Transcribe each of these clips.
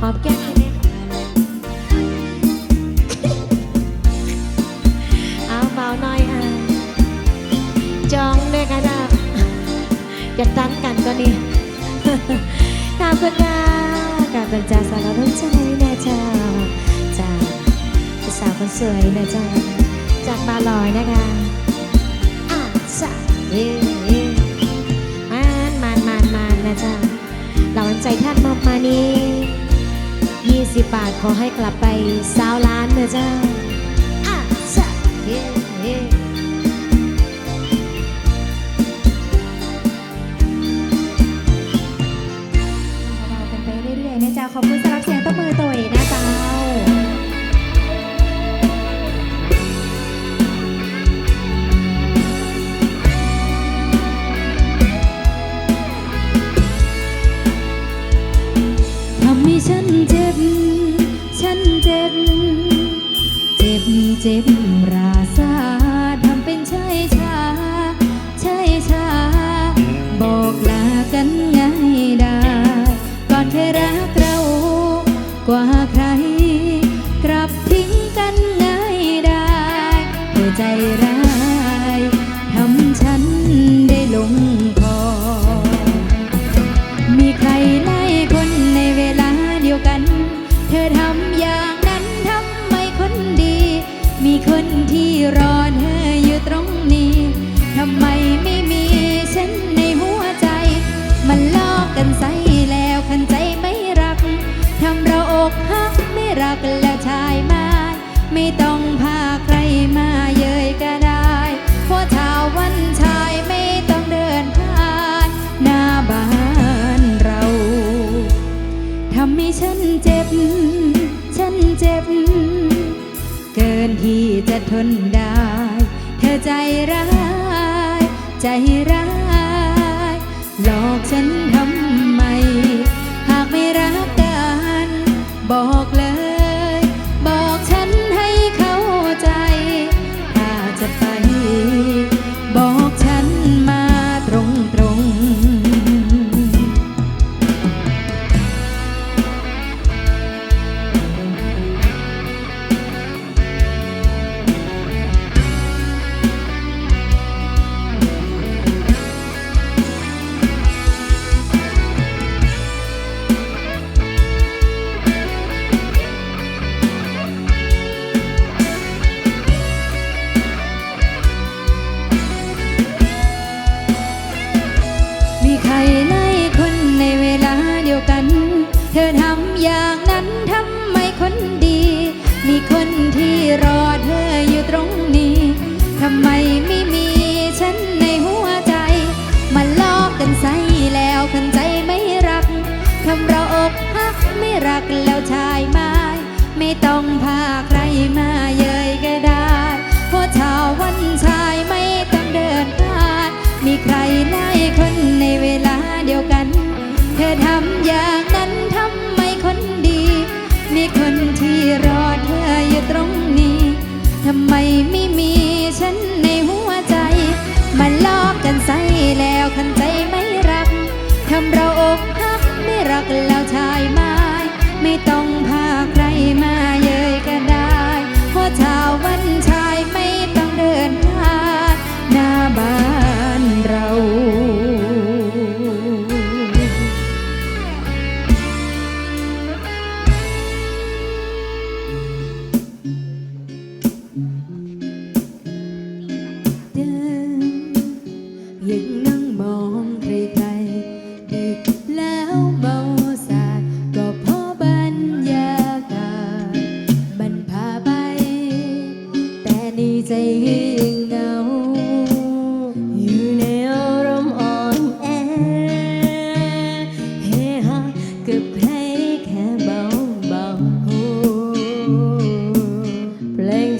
หอมแก้มได้ไหมเอาเบาหน่อยอะจองด้วยกันอะจะตั้งกันก็นี่ขอบคุณค่ะกับเป็นจ่าสาวรุ่นใจจ๊ะจากสาวคนสวยนะจจากบาลอยนะคะอะจ้ะเย่ยมัมัมัมันนะจ๊ะเราใจท่านมามานี้่สิบบาท ขอให้กลับไปสาวล้านเด้อเจ้าเราเป็นไปเรื่อยๆนะจ๊ะขอบคุณำอย่างนั้นทำไมคนดี มีคนที่รอเธออยู่ตรงนี้ทำไมไม่มีฉันในหัวใจ มันลอกกันใส่แล้วคันใจไม่รักทำเราอกหักไม่รักและชายมาไม่ต้อง ทนได้ เธอใจร้าย ใจร้าย หลอกฉัน รอเธออยู่ตรงนี้ ทำไมไม่มีฉันในหัวใจมาลอกกันใส่แล้วคันใจไม่รัก คำเราอกหักไม่รักแล้วชายไม้ไม่ต้องพาใครมาเย้ยก็ได้เพราะชาววันชายไม่ต้องเดินพลาด มีใครหลายคนในเวลาเดียวกัน เธอทำอย่าง ไม่มีฉันในหัวใจ มันลอกกันใส่แล้วคันใจไม่รัก ทำเราอกหักไม่รักแล้วชายไม้ไม่ต้องพาใครมา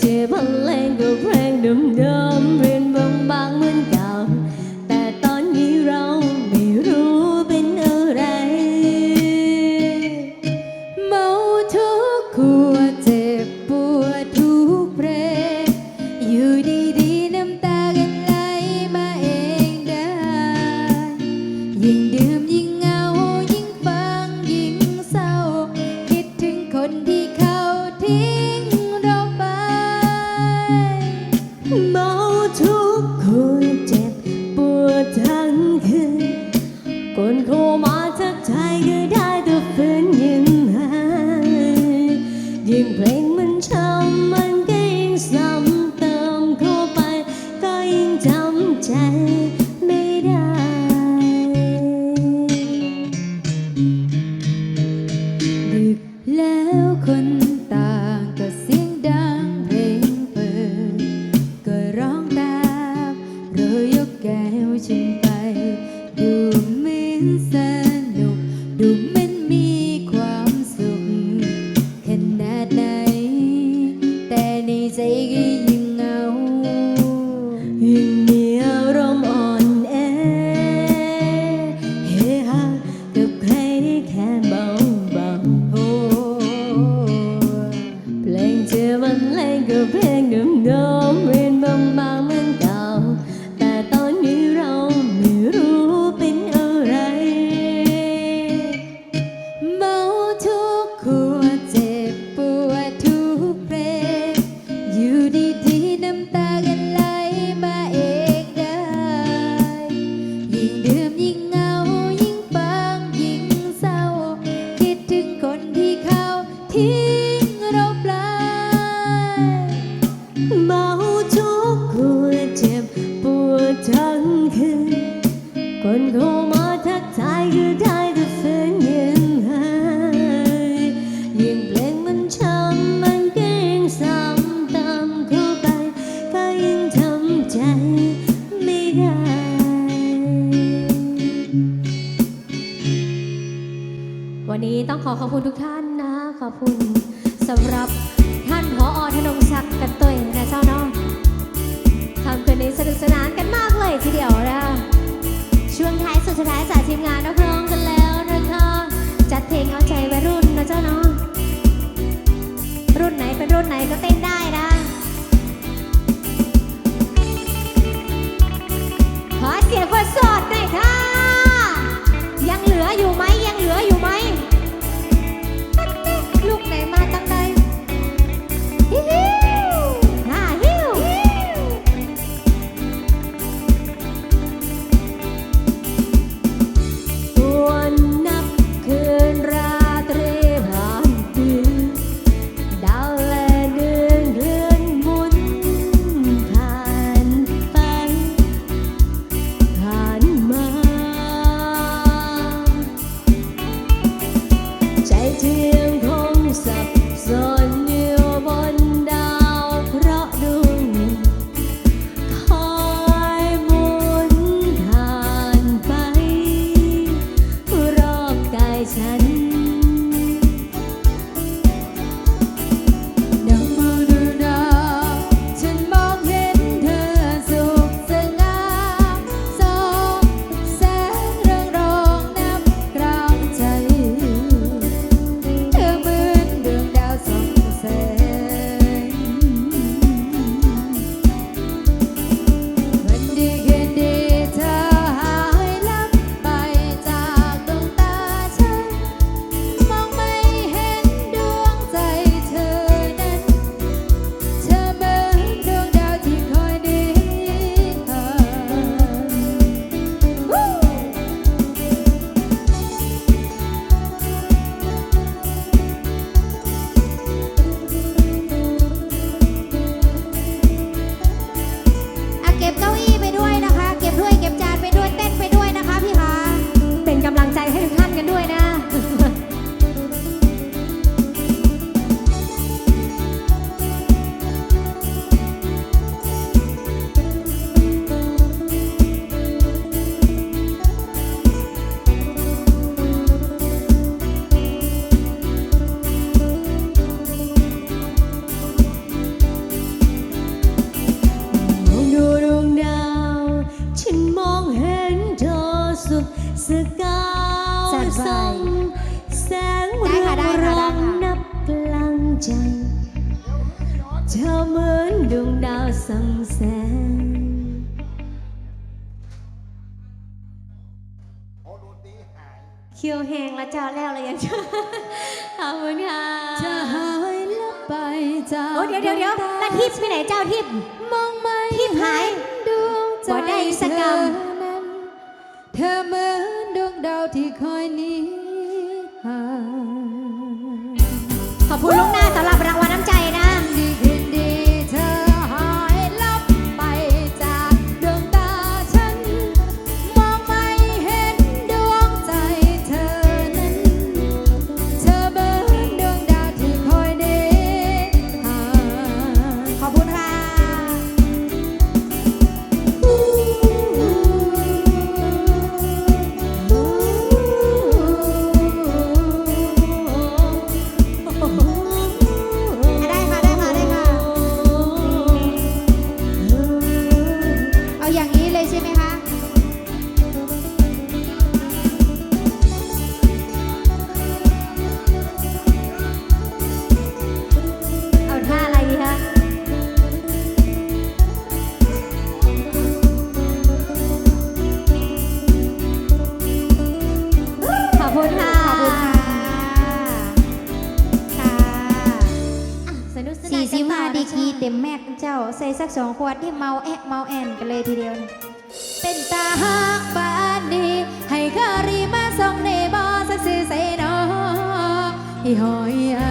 Native, a language random dog. ขอบคุณทุกท่านนะ ขอบคุณ คียวแหงและเจ้าแล้วอะไรอย่างเงี้ยขอบคุณค่ะจะหายลับไปจากโอ้เดี๋ยวเดี๋ยวเดี๋ยวตาทิพย์ไปไหนเจ้าทิพย์ทิพย์หายดองได้สกรรม คือเมาแอะเมาแอนกันเลยทีเดียวเป็นตาหักบ้านดี ให้กะรีมาส่งในบอสักสื่อใส่นอที่หอยอ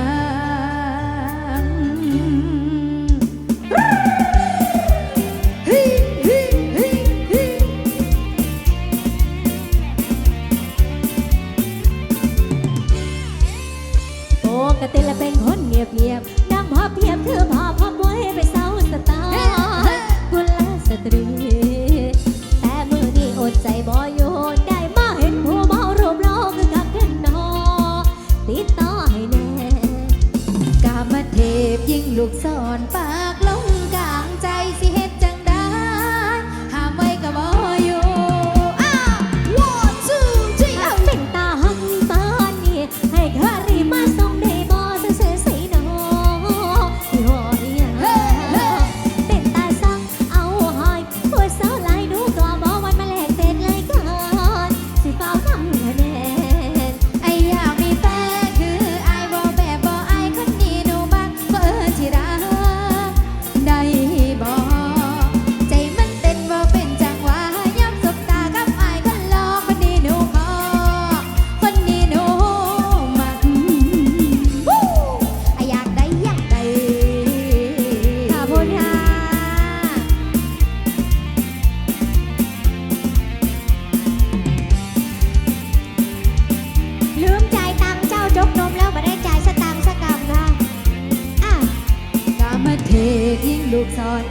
ลูกศร